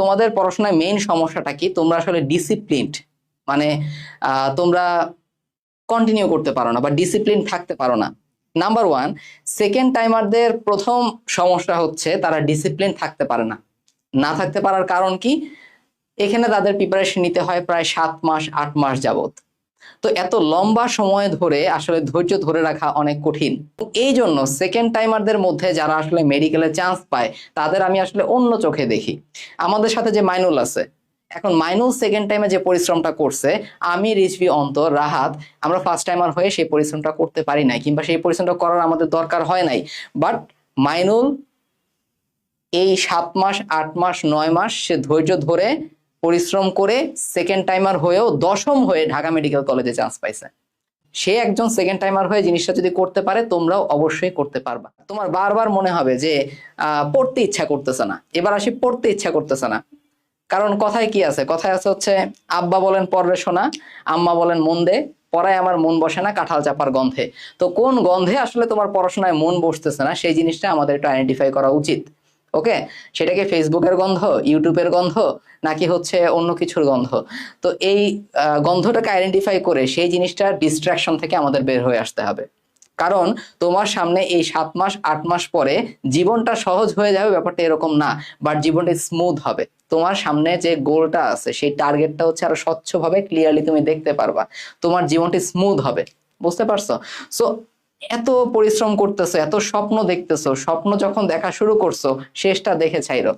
তোমাদের পড়াশোনায় মেইন সমস্যাটা কি? তোমরা আসলে ডিসিপ্লিন মানে তোমরা কন্টিনিউ করতে পারো না বা ডিসিপ্লিন থাকতে পারো না। নাম্বার ওয়ান সেকেন্ড টাইমারদের প্রথম সমস্যা হচ্ছে তারা ডিসিপ্লিন থাকতে পারে না। না থাকতে পারার কারণ কি? এখানে তাদের প্রিপারেশন নিতে হয় প্রায় সাত মাস, আট মাস যাবত তো এত লম্বা সময় ধরে আসলে ধৈর্য ধরে রাখা অনেক কঠিন। এই জন্য সেকেন্ড টাইমারদের মধ্যে যারা আসলে মেডিকেলে চান্স পায়, তাদের আমি আসলে অন্য চোখে দেখি। আমাদের সাথে যে মাইনুল আছে, এখন মাইনুল সেকেন্ড টাইমে যে পরিশ্রমটা করছে, আমি, রিজভি, অন্তর, রাহাত, আমরা ফার্স্ট টাইমার হয়ে সেই পরিশ্রমটা করতে পারি নাই, কিংবা সেই পরিশ্রমটা করার আমাদের দরকার হয় নাই। বাট মাইনুল এই সাত মাস, আট মাস, নয় মাস সে ধৈর্য ধরে পরিশ্রম করে সেকেন্ড টাইমার হয়েও দশম হয়ে ঢাকা মেডিকেল কলেজে চান্স পাইছে। সে একজন সেকেন্ড টাইমার হয়ে জিনিসটা যদি করতে পারে, তোমরাও অবশ্যই করতে পারবা। তোমার বারবার মনে হবে যে পড়তে ইচ্ছা করতেছে না। এবার আসি পড়তে ইচ্ছা করতেছে না। কারণ কথায় কি আছে? কথায় আছে হচ্ছে, আব্বা বলেন পরে শোনা, আম্মা বলেন মন দে, পড়ায় আমার মন বসে না, কাঁঠাল চাপার গন্ধে। তো কোন গন্ধে আসলে তোমার পড়াশোনায় মন বসতেছে না, সেই জিনিসটা আমাদের একটু আইডেন্টিফাই করা উচিত। ওকে? সেটা কি ফেসবুকের গন্ধ, ইউটিউবের গন্ধ, নাকি হচ্ছে অন্য কিছুর গন্ধ? তো এই গন্ধটাকে আইডেন্টিফাই করে সেই জিনিসটা ডিস্ট্রাকশন থেকে আমাদের বের হয়ে আসতে হবে। কারণ তোমার সামনে এই সাত মাস, আট মাস পরে জীবনটা সহজ হয়ে যাবে, ব্যাপারটা এরকম না বাট জীবনটা স্মুথ হবে। তোমার সামনে যে গোলটা আছে, সেই টার্গেটটা হচ্ছে আরও স্বচ্ছভাবে ক্লিয়ারলি তুমি দেখতে পারবা। তোমার জীবনটা স্মুথ হবে। বুঝতে পারছ? সো এত পরিশ্রম করতেছো, এত স্বপ্ন দেখতেছো, স্বপ্ন যখন দেখা শুরু করছ, শেষটা দেখে ছাইরো।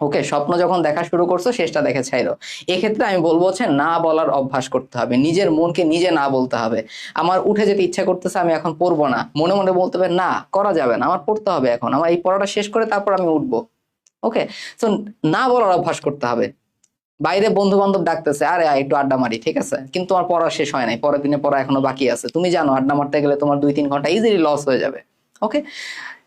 ওকে, স্বপ্ন যখন দেখা শুরু করছ, শেষটা দেখে ছাইরো। এক্ষেত্রে আমি বলব হচ্ছে না বলার অভ্যাস করতে হবে, নিজের মনকে নিজে না বলতে হবে। আমার উঠে যেতে ইচ্ছা করতেছে, আমি এখন পড়ব না। মনে মনে বলতে হবে, না, করা যাবে না, আমার পড়তে হবে এখন। আমার এই পড়াটা শেষ করে তারপর আমি উঠবো। ওকে, তো না বলার অভ্যাস করতে হবে। বাইরে বন্ধু বান্ধব ডাকতেছে, আরে একটু আড্ডা মারি, ঠিক আছে? কিন্তু তোমার পড়া শেষ হয় নাই, পরের দিনে পড়া এখনও বাকি আছে। তুমি জানো, আড্ডা মারতে গেলে তোমার দুই তিন ঘণ্টা ইজিলি লস হয়ে যাবে ওকে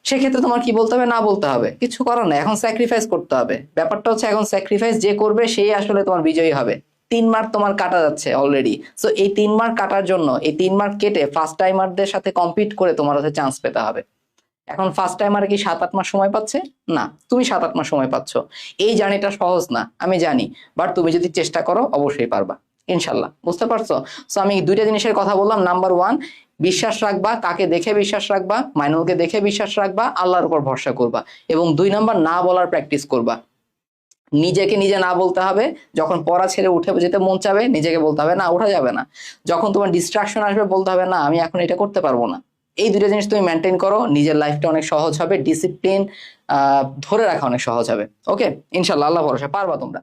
সেক্ষেত্রে তোমার কি বলতে হবে? না বলতে হবে। কিছু করার না এখন স্যাক্রিফাইস করতে হবে। ব্যাপারটা হচ্ছে, এখন স্যাক্রিফাইস যে করবে, সেই আসলে তোমার বিজয়ী হবে। তিন মার্ক তোমার কাটা যাচ্ছে অলরেডি সো এই তিন মার্ক কাটার জন্য, এই তিন মার্ক কেটে ফার্স্ট টাইমারদের সাথে কম্পিট করে তোমার হচ্ছে চান্স পেতে হবে। এখন ফার্স্ট টাইমার কি সাত, আট মাস সময় পাচ্ছে? না, তুমি সাত, আট মাস সময় পাচ্ছ। এই জার্নিটা সহজ না, আমি জানি। বাট তুমি যদি চেষ্টা করো, অবশ্যই পারবা। ইনশাল্লাহ, বুঝতে পারছ? সো আমি দুইটা জিনিসের কথা বললাম। নাম্বার ওয়ান বিশ্বাস রাখবা, কাকে দেখে বিশ্বাস রাখবা, মাইনুলকে দেখে বিশ্বাস রাখবা, আল্লাহর উপর ভরসা করবা। এবং দুই নাম্বার, না বলার প্র্যাকটিস করবা। নিজেকে নিজে না বলতে হবে। যখন পড়া ছেড়ে উঠে যেতে মন চাবে, নিজেকে বলতে হবে, না, ওঠা যাবে না। যখন তোমার ডিস্ট্রাকশন আসবে, বলতে হবে, না, আমি এখন এটা করতে পারব না। এই দুটো জিনিস তুমি মেনটেন করো, নিজের লাইফটা অনেক সহজ হবে ডিসিপ্লিন ধরে রাখা অনেক সহজ হবে। ওকে ইনশাল্লাহ আল্লাহ ভরসা, পারবা তোমরা।